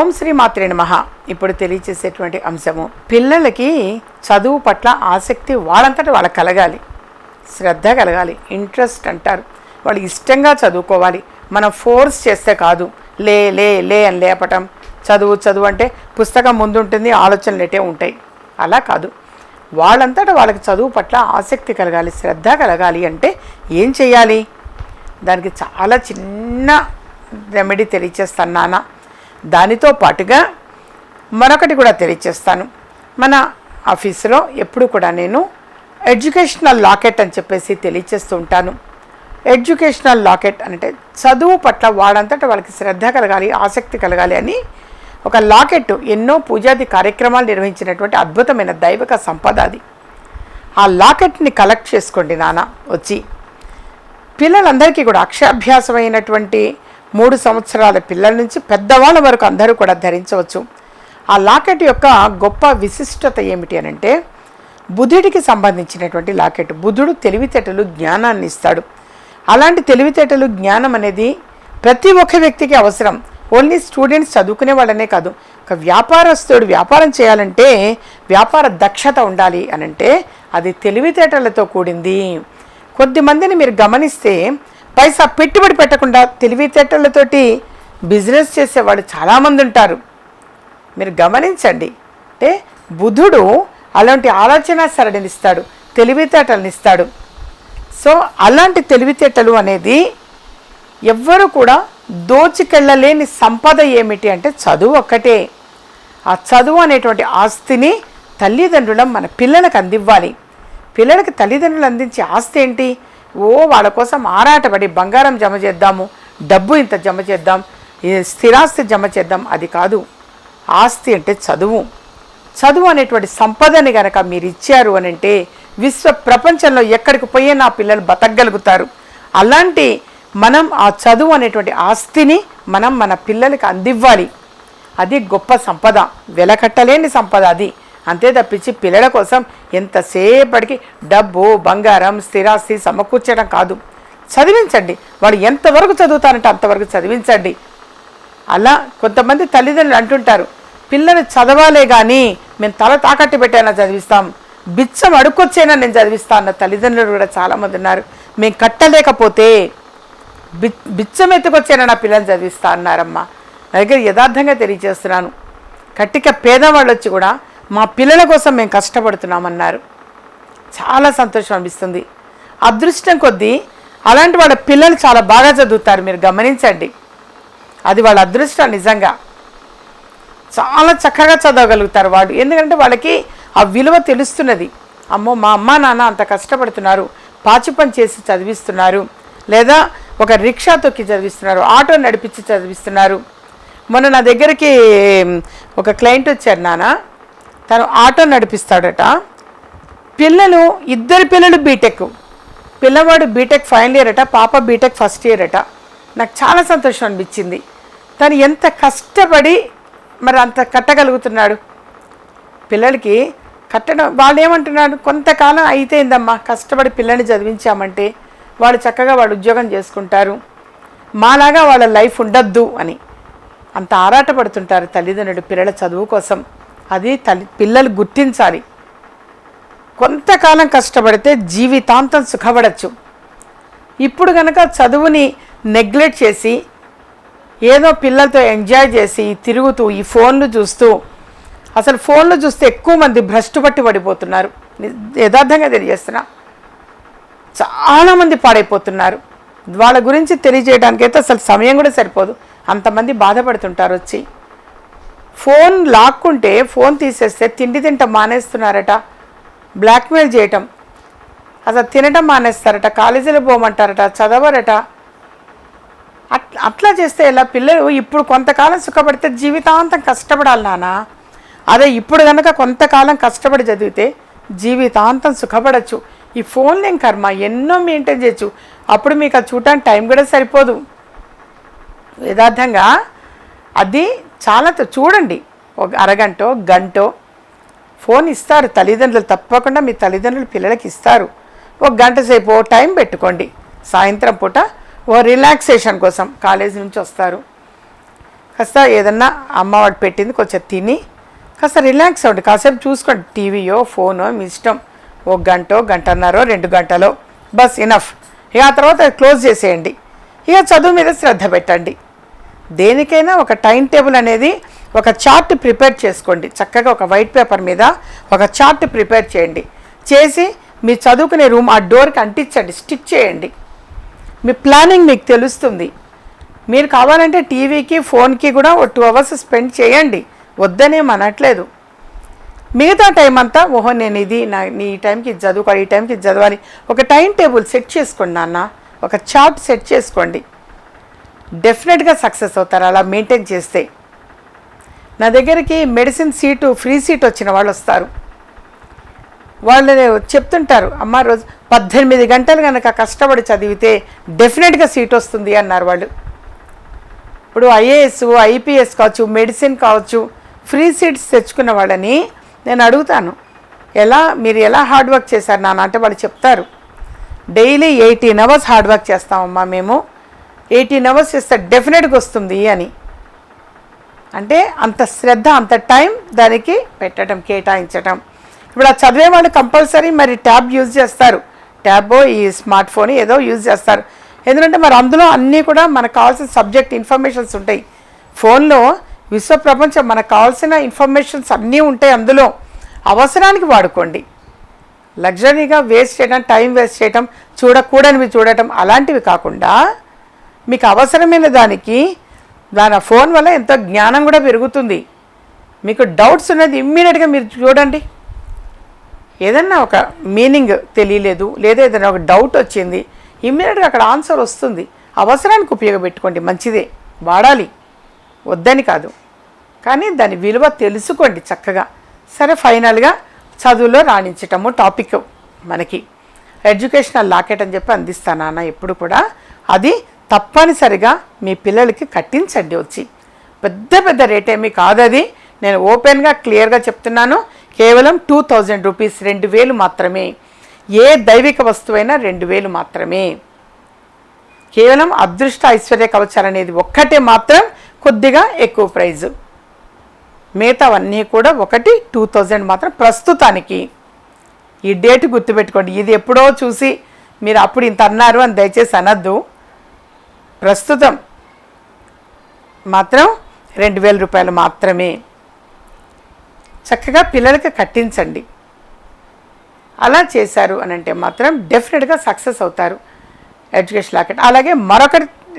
ఓం శ్రీ మాత్రే నమ. ఇప్పుడు తెలియచేసేటువంటి అంశము పిల్లలకి చదువు పట్ల ఆసక్తి వాళ్ళంతటా వాళ్ళకి కలగాలి. శ్రద్ధ కలగాలి ఇంట్రెస్ట్ అంటారు. వాళ్ళు ఇష్టంగా చదువుకోవాలి. మనం ఫోర్స్ చేస్తే కాదు. లే లే లే అని లేపటం చదువు చదువు అంటే పుస్తకం ముందు ఉంటుంది ఆలోచనలు ఎటే ఉంటాయి. అలా కాదు. వాళ్ళంతటా వాళ్ళకి చదువు పట్ల ఆసక్తి కలగాలి శ్రద్ధ కలగాలి అంటే ఏం చేయాలి? దానికి చాలా చిన్న రెమెడీ తెలియచేస్తాను నాన్న. దానితో పాటుగా మరొకటి కూడా తెలియచేస్తాను. మన ఆఫీసులో ఎప్పుడు కూడా నేను ఎడ్యుకేషనల్ లాకెట్ అని చెప్పేసి తెలియచేస్తూ ఉంటాను. ఎడ్యుకేషనల్ లాకెట్ అంటే చదువు పట్ల వాడంతట వాళ్ళకి శ్రద్ధ కలగాలి ఆసక్తి కలగాలి అని ఒక లాకెట్ ఎన్నో పూజాది కార్యక్రమాలు నిర్వహించినటువంటి అద్భుతమైన దైవక సంపద అది. ఆ లాకెట్ని కలెక్ట్ చేసుకోండి నాన్న వచ్చి. పిల్లలందరికీ కూడా అక్షరాభ్యాసమైనటువంటి మూడు సంవత్సరాల పిల్లల నుంచి పెద్దవాళ్ళ వరకు అందరూ కూడా ధరించవచ్చు. ఆ లాకెట్ యొక్క గొప్ప విశిష్టత ఏమిటి అని అంటే బుధుడికి సంబంధించినటువంటి లాకెట్. బుధుడు తెలివితేటలు జ్ఞానాన్ని ఇస్తాడు. అలాంటి తెలివితేటలు జ్ఞానం అనేది ప్రతి ఒక్క వ్యక్తికి అవసరం. ఓన్లీ స్టూడెంట్స్ చదువుకునే వాళ్ళనే కాదు. ఒక వ్యాపారస్తుడు వ్యాపారం చేయాలంటే వ్యాపార దక్షత ఉండాలి అనంటే అది తెలివితేటలతో కూడింది. కొద్దిమందిని మీరు గమనిస్తే పైసా పెట్టుబడి పెట్టకుండా తెలివితేటలతోటి బిజినెస్ చేసేవాళ్ళు చాలామంది ఉంటారు. మీరు గమనించండి. అంటే బుధుడు అలాంటి ఆలోచన సరళినిస్తాడు తెలివితేటలనిస్తాడు సో అలాంటి తెలివితేటలు అనేది ఎవ్వరు కూడా దోచికెళ్ళలేని సంపద ఏమిటి అంటే చదువు ఒక్కటే. ఆ చదువు అనేటువంటి ఆస్తిని తల్లిదండ్రులం మన పిల్లలకు అందివ్వాలి. పిల్లలకి తల్లిదండ్రులు అందించే ఆస్తి ఏంటి? ఓ వాళ్ళ కోసం ఆరాటపడి బంగారం జమ చేద్దాము డబ్బు ఇంత జమ చేద్దాం స్థిరాస్తి జమ చేద్దాం అది కాదు. ఆస్తి అంటే చదువు. చదువు అనేటువంటి సంపదని గనక మీరు ఇచ్చారు అని అంటే విశ్వ ప్రపంచంలో ఎక్కడికి పోయే నా పిల్లలు బతకగలుగుతారు. అలాంటి మనం ఆ చదువు అనేటువంటి ఆస్తిని మనం మన పిల్లలకి అందివ్వాలి. అది గొప్ప సంపద. వెలకట్టలేని సంపద అది. అంతే తప్పించి పిల్లల కోసం ఎంతసేపటికి డబ్బు బంగారం స్థిరాస్తి సమకూర్చడం కాదు. చదివించండి. వాడు ఎంతవరకు చదువుతానంటే అంతవరకు చదివించండి. అలా కొంతమంది తల్లిదండ్రులు అంటుంటారు పిల్లలు చదవాలే కానీ మేము తల తాకట్టు పెట్టైనా చదివిస్తాం. బిచ్చం అడుక్కొచ్చైనా నేను చదివిస్తా అన్న తల్లిదండ్రులు కూడా చాలామంది ఉన్నారు. మేము కట్టలేకపోతే బి బిచ్చం ఎత్తుకొచ్చైనా నా పిల్లల్ని చదివిస్తా అన్నారమ్మా. నా దగ్గర యథార్థంగా తెలియజేస్తున్నాను. కట్టిక పేదవాళ్ళు వచ్చి కూడా మా పిల్లల కోసం మేము కష్టపడుతున్నామన్నారు. చాలా సంతోషం అనిపిస్తుంది. అదృష్టం కొద్దీ అలాంటి వాళ్ళ పిల్లలు చాలా బాగా చదువుతారు మీరు గమనించండి. అది వాళ్ళ అదృష్టం నిజంగా. చాలా చక్కగా చదవగలుగుతారు వాడు ఎందుకంటే వాళ్ళకి ఆ విలువ తెలుస్తున్నది. అమ్మో మా అమ్మ నాన్న అంత కష్టపడుతున్నారు పాచి పని చేసి చదివిస్తున్నారు లేదా ఒక రిక్షా తొక్కి చదివిస్తున్నారు ఆటో నడిపించి చదివిస్తున్నారు. మొన్న నా దగ్గరికి ఒక క్లయింట్ వచ్చారు నాన్న. తను ఆటో నడిపిస్తాడట. పిల్లలు ఇద్దరు పిల్లలు బీటెక్ పిల్లవాడు బీటెక్ ఫైనల్ ఇయర్ అట పాప బీటెక్ ఫస్ట్ ఇయర్ అట. నాకు చాలా సంతోషం అనిపించింది. తను ఎంత కష్టపడి మరి అంత కట్టగలుగుతున్నాడు. పిల్లలకి కట్టడం వాళ్ళు ఏమంటున్నాడు కొంతకాలం అయితేందమ్మా కష్టపడి పిల్లల్ని చదివించామంటే వాళ్ళు చక్కగా వాళ్ళు ఉద్యోగం చేసుకుంటారు. మాలాగా వాళ్ళ లైఫ్ ఉండద్దు అని. అంత ఆరాటపడుతుంటారు తల్లిదండ్రులు పిల్లల చదువు కోసం. అది తల్లి పిల్లలు గుర్తించాలి. కొంతకాలం కష్టపడితే జీవితాంతం సుఖపడచ్చు. ఇప్పుడు కనుక చదువుని నెగ్లెక్ట్ చేసి ఏదో పిల్లలతో ఎంజాయ్ చేసి తిరుగుతూ ఈ ఫోన్లు చూస్తూ అసలు ఫోన్లు చూస్తే ఎక్కువ మంది భ్రష్టు పట్టి పడిపోతున్నారు. యథార్థంగా తెలియజేస్తున్నా. చాలామంది పాడైపోతున్నారు. వాళ్ళ గురించి తెలియజేయడానికైతే అసలు సమయం కూడా సరిపోదు. అంతమంది బాధపడుతుంటారు వచ్చి. ఫోన్ లాక్కుంటే ఫోన్ తీసేస్తే తిండి తింట మానేస్తున్నారట. బ్లాక్మెయిల్ చేయటం. అసలు తినటం మానేస్తారట. కాలేజీలో పోమంటారట. చదవరట. అట్ అట్లా చేస్తే ఇలా పిల్లలు ఇప్పుడు కొంతకాలం సుఖపడితే జీవితాంతం కష్టపడాలి నాన్న. అదే ఇప్పుడు కనుక కొంతకాలం కష్టపడి చదివితే జీవితాంతం సుఖపడచ్చు. ఈ ఫోన్లేం ఏం కర్మ? ఎన్నో మెయింటైన్ చేయొచ్చు. అప్పుడు మీకు అది చూడటానికి టైం కూడా సరిపోదు. యథార్థంగా అది చాలా చూడండి. ఒక అరగంటో గంటో ఫోన్ ఇస్తారు. తల్లిదండ్రులు తప్పకుండా మీ తల్లిదండ్రులు పిల్లలకి ఇస్తారు. ఒక గంట సేపు ఓ టైం పెట్టుకోండి. సాయంత్రం పూట ఓ రిలాక్సేషన్ కోసం కాలేజీ నుంచి వస్తారు. కాస్త ఏదన్నా అమ్మవాడు పెట్టింది కొంచెం తిని కాస్త రిలాక్స్ అవ్వండి. కాసేపు చూసుకోండి. టీవీయో ఫోనో మీ ఇష్టం. ఒక గంటో గంటన్నరో రెండు గంటలో. బస్ ఇనఫ్. ఇక ఆ తర్వాత అది క్లోజ్ చేసేయండి. ఇక చదువు మీద శ్రద్ధ పెట్టండి. దేనికైనా ఒక టైం టేబుల్ అనేది ఒక చార్ట్ ప్రిపేర్ చేసుకోండి. చక్కగా ఒక వైట్ పేపర్ మీద ఒక చార్ట్ ప్రిపేర్ చేయండి. చేసి మీ చదువుకునే రూమ్ ఆ డోర్కి అంటించండి. స్టిక్ చేయండి. మీ ప్లానింగ్ మీకు తెలుస్తుంది. మీరు కావాలంటే టీవీకి ఫోన్కి కూడా ఒక టూ అవర్స్ స్పెండ్ చేయండి. వద్దనేం అనట్లేదు మిగతా టైం అంతా ఓహో నేను ఇది నా నీ ఈ టైంకి ఇది చదువుకోవాలి ఈ టైంకి ఇది చదవాలి. ఒక టైం టేబుల్ సెట్ చేసుకోండి నాన్న. ఒక చార్ట్ సెట్ చేసుకోండి. డెఫినెట్గా సక్సెస్ అవుతారు అలా మెయింటైన్ చేస్తే. నా దగ్గరికి మెడిసిన్ సీటు ఫ్రీ సీట్ వచ్చిన వాళ్ళు వస్తారు. వాళ్ళు చెప్తుంటారు అమ్మ రోజు పద్దెనిమిది గంటలు కనుక కష్టపడి చదివితే డెఫినెట్గా సీట్ వస్తుంది అన్నారు వాళ్ళు. ఇప్పుడు ఐఏఎస్ ఐపీఎస్ కావచ్చు మెడిసిన్ కావచ్చు ఫ్రీ సీట్స్ తెచ్చుకున్న వాళ్ళని నేను అడుగుతాను ఎలా మీరు ఎలా హార్డ్ వర్క్ చేశారు? నాన్న అంటే వాళ్ళు చెప్తారు daily eighteen hours hard work చేస్తామమ్మా మేము ఎయిటీన్ అవర్స్ ఇస్తే డెఫినెట్గా వస్తుంది అని. అంటే అంత శ్రద్ధ అంత టైం దానికి పెట్టడం కేటాయించటం ఇప్పుడు ఆ చదివే వాళ్ళు కంపల్సరీ మరి ట్యాబ్ యూజ్ చేస్తారు. ట్యాబో ఈ స్మార్ట్ ఫోన్ ఏదో యూజ్ చేస్తారు. ఎందుకంటే మరి అందులో అన్నీ కూడా మనకు కావాల్సిన సబ్జెక్ట్ ఇన్ఫర్మేషన్స్ ఉంటాయి. ఫోన్లో విశ్వ ప్రపంచం మనకు కావాల్సిన ఇన్ఫర్మేషన్స్ అన్నీ ఉంటాయి అందులో. అవసరానికి వాడుకోండి. లగ్జరీగా వేస్ట్ చేయడం టైం వేస్ట్ చేయడం చూడకూడనివి చూడటం అలాంటివి కాకుండా మీకు అవసరమైన దానికి దాని ఫోన్ వల్ల ఎంతో జ్ఞానం కూడా పెరుగుతుంది. మీకు డౌట్స్ ఉన్నది ఇమ్మీడియట్గా మీరు చూడండి. ఏదన్నా ఒక మీనింగ్ తెలియలేదు లేదా ఏదైనా ఒక డౌట్ వచ్చింది ఇమ్మీడియట్గా అక్కడ ఆన్సర్ వస్తుంది. అవసరానికి ఉపయోగపెట్టుకోండి మంచిదే. వాడాలి. వద్దని కాదు. కానీ దాని విలువ తెలుసుకోండి చక్కగా. సరే ఫైనల్గా చదువులో రాణించటము టాపిక్ మనకి. ఎడ్యుకేషనల్ లాకెట్ అని చెప్పి అందిస్తాను నాన్న ఎప్పుడు కూడా. అది తప్పనిసరిగా మీ పిల్లలకి కట్టించండి వచ్చి. పెద్ద పెద్ద రేట్ ఏమీ కాదు అది. నేను ఓపెన్గా క్లియర్గా చెప్తున్నాను. కేవలం టూ థౌజండ్ రూపీస్ రెండు వేలు మాత్రమే. ఏ దైవిక వస్తువైనా రెండు వేలు మాత్రమే. కేవలం అదృష్ట ఐశ్వర్య కవచాలు అనేది ఒక్కటే మాత్రం కొద్దిగా ఎక్కువ ప్రైజు. మిగతావన్నీ కూడా ఒకటి టూ థౌజండ్ మాత్రం ప్రస్తుతానికి. ఈ డేట్ గుర్తుపెట్టుకోండి. ఇది ఎప్పుడో చూసి మీరు అప్పుడు ఇంత అన్నారు అని దయచేసి అనద్దు. ప్రస్తుతం మాత్రం రెండు వేల రూపాయలు మాత్రమే. చక్కగా పిల్లలకి కట్టించండి. అలా చేశారు అని అంటే మాత్రం డెఫినెట్గా సక్సెస్ అవుతారు ఎడ్యుకేషన్ లాకెట్. అలాగే మరొక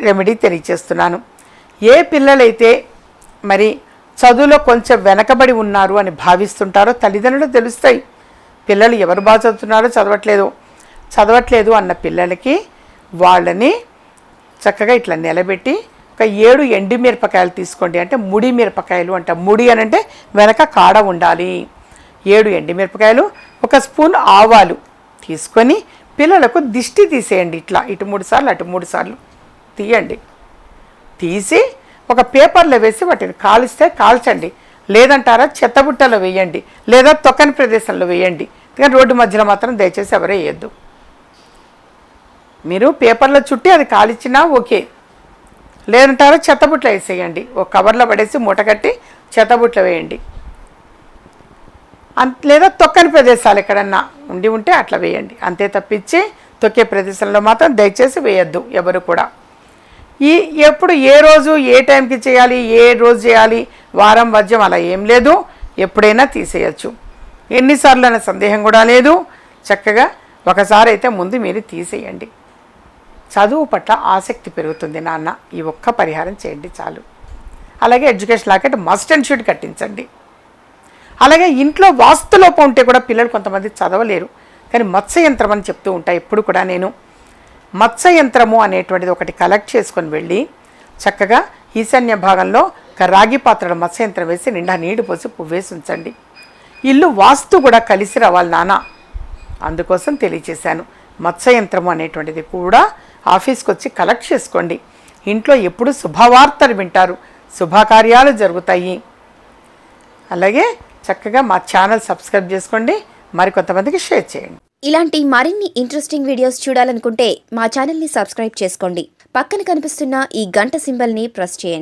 రెమెడీ తెలియచేస్తున్నాను ఏ పిల్లలైతే మరి చదువులో కొంచెం వెనకబడి ఉన్నారు అని భావిస్తుంటారో తల్లిదండ్రులు తెలుస్తాయి. పిల్లలు ఎవరు బాగా చదువుతున్నారో చదవట్లేదు. చదవట్లేదు అన్న పిల్లలకి వాళ్ళని చక్కగా ఇట్లా నిలబెట్టి ఒక ఏడు ఎండి మిరపకాయలు తీసుకోండి. అంటే ముడి మిరపకాయలు అంట. ముడి అని అంటే వెనక కాడ ఉండాలి. ఏడు ఎండి మిరపకాయలు ఒక స్పూన్ ఆవాలు తీసుకొని పిల్లలకు దిష్టి తీసేయండి ఇట్లా. ఇటు మూడు సార్లు అటు మూడు సార్లు తీయండి. తీసి ఒక పేపర్లో వేసి వాటిని కాలిస్తే కాల్చండి. లేదంటారా చెత్తబుట్టలో వేయండి. లేదా తొక్కని ప్రదేశంలో వేయండి. కానీ రోడ్డు మధ్యలో మాత్రం దయచేసి ఎవరే వేయద్దు. మీరు పేపర్లో చుట్టి అది కాలిచ్చినా ఓకే. లేదంటారా చెత్తబుట్లో వేసేయండి. ఒక కవర్లో పడేసి మూట కట్టి చెత్తబుట్లో వేయండి. అంత లేదా తొక్కని ప్రదేశాలు ఎక్కడన్నా ఉండి ఉంటే అట్లా వేయండి. అంతే తప్పించి తొక్కే ప్రదేశంలో మాత్రం దయచేసి వేయద్దు ఎవరు కూడా. ఈ ఎప్పుడు ఏ రోజు ఏ టైంకి చేయాలి ఏ రోజు చేయాలి వారం వద్యం అలా ఏం లేదు. ఎప్పుడైనా తీసేయచ్చు. ఎన్నిసార్లు అనే సందేహం కూడా లేదు. చక్కగా ఒకసారి అయితే ముందు మీరు తీసేయండి. చదువు పట్ల ఆసక్తి పెరుగుతుంది నాన్న. ఈ ఒక్క పరిహారం చేయండి చాలు. అలాగే education locket must and should కట్టించండి. అలాగే ఇంట్లో వాస్తులోపం ఉంటే కూడా పిల్లలు కొంతమంది చదవలేరు. కానీ మత్స్య యంత్రం అని చెప్తూ ఉంటాయి ఎప్పుడు కూడా నేను. మత్స్య యంత్రము అనేటువంటిది ఒకటి కలెక్ట్ చేసుకొని వెళ్ళి చక్కగా ఈశాన్య భాగంలో ఒక రాగి పాత్రలో మత్స్య యంత్రం వేసి నిండా నీడు పోసి పువ్వేసి ఉంచండి. ఇల్లు వాస్తు కూడా కలిసి రావాలి నాన్న. అందుకోసం తెలియచేశాను మత్స్య యంత్రము అనేటువంటిది కూడా ఆఫీస్కి వచ్చి కలెక్ట్ చేసుకోండి. ఇంట్లో ఎప్పుడు శుభవార్తలు వింటారు. శుభకార్యాలు జరుగుతాయి. అలాగే చక్కగా మా ఛానల్ సబ్స్క్రైబ్ చేసుకోండి. మరికొంతమందికి షేర్ చేయండి. ఇలాంటి మరిన్ని ఇంట్రెస్టింగ్ వీడియోస్ చూడాలనుకుంటే మా ఛానల్ని సబ్స్క్రైబ్ చేసుకోండి. పక్కన కనిపిస్తున్న ఈ గంట సింబల్ని ప్రెస్ చేయండి.